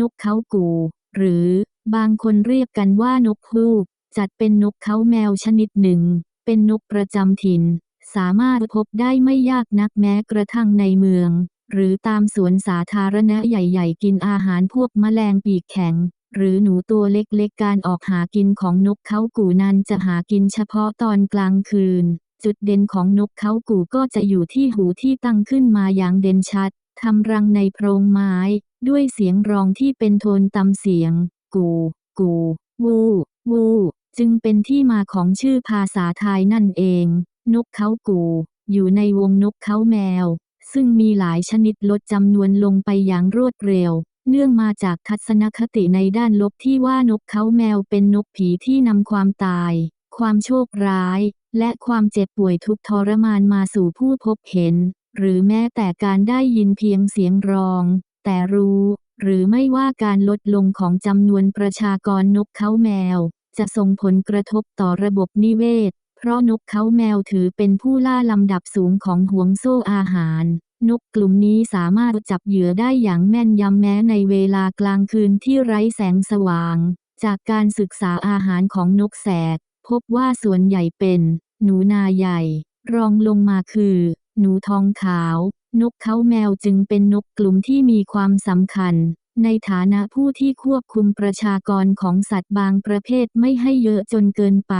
นกเขากู หรือบางคนเรียกกันว่านกฮูกจัดเป็นนกเขาแมวชนิดหนึ่ง เป็นนกประจำถิ่น สามารถพบได้ไม่ยากนักแม้กระทั่งในเมือง หรือตามสวนสาธารณะใหญ่ๆ กินอาหารพวกแมลงปีกแข็ง หรือหนูตัวเล็กๆ การออกหากินของนกเขากูนั้นจะหากินเฉพาะตอนกลางคืน จุดเด่นของนกเขากูก็จะอยู่ที่หูที่ตั้งขึ้นมาอย่างเด่นชัด ทำรังในโพรงไม้ ด้วยเสียงร้องที่เป็นโทนต่ำเสียง กู กู วูวูจึงเป็นที่มาของชื่อภาษาไทยนั่นเอง นกเขากู อยู่ในวงนกเขาแมว ซึ่งมีหลายชนิดลดจำนวนลงไปอย่างรวดเร็ว เนื่องมาจากทัศนคติในด้านลบที่ว่านกเขาแมวเป็นนกผีที่นำความตาย ความโชคร้าย และความเจ็บป่วยทุกทรมานมาสู่ผู้พบเห็น หรือแม้แต่การได้ยินเพียงเสียงร้อง แต่รู้ หรือไม่ว่าการลดลงของจำนวนประชากรนกเขาแมว จะส่งผลกระทบต่อระบบนิเวศ เพราะนกเขาแมวถือเป็นผู้ล่าลำดับสูงของห่วงโซ่อาหาร นกกลุ่มนี้สามารถจับเหยื่อได้อย่างแม่นยำแม้ในเวลากลางคืนที่ไร้แสงสว่าง จากการศึกษาอาหารของนกแสกพบว่าส่วนใหญ่เป็น หนูนาใหญ่ รองลงมาคือ หนูทองขาว นกเขาแมวจึงเป็นนกกลุ่มที่มีความสำคัญ ในฐานะผู้ที่ควบคุมประชากรของสัตว์บางประเภทไม่ให้เยอะจนเกินไป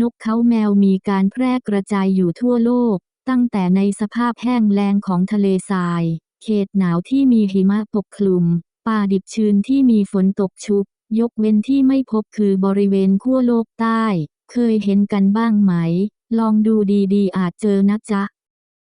นกเขาแมวมีการแพร่กระจายอยู่ทั่วโลก ตั้งแต่ในสภาพแห้งแล้งของทะเลทราย เขตหนาวที่มีหิมะปกคลุม ป่าดิบชื้นที่มีฝนตกชุก ยกเว้นที่ไม่พบคือบริเวณขั้วโลกใต้ เคยเห็นกันบ้างไหม ลองดูดีๆ อาจเจอนะจ๊ะ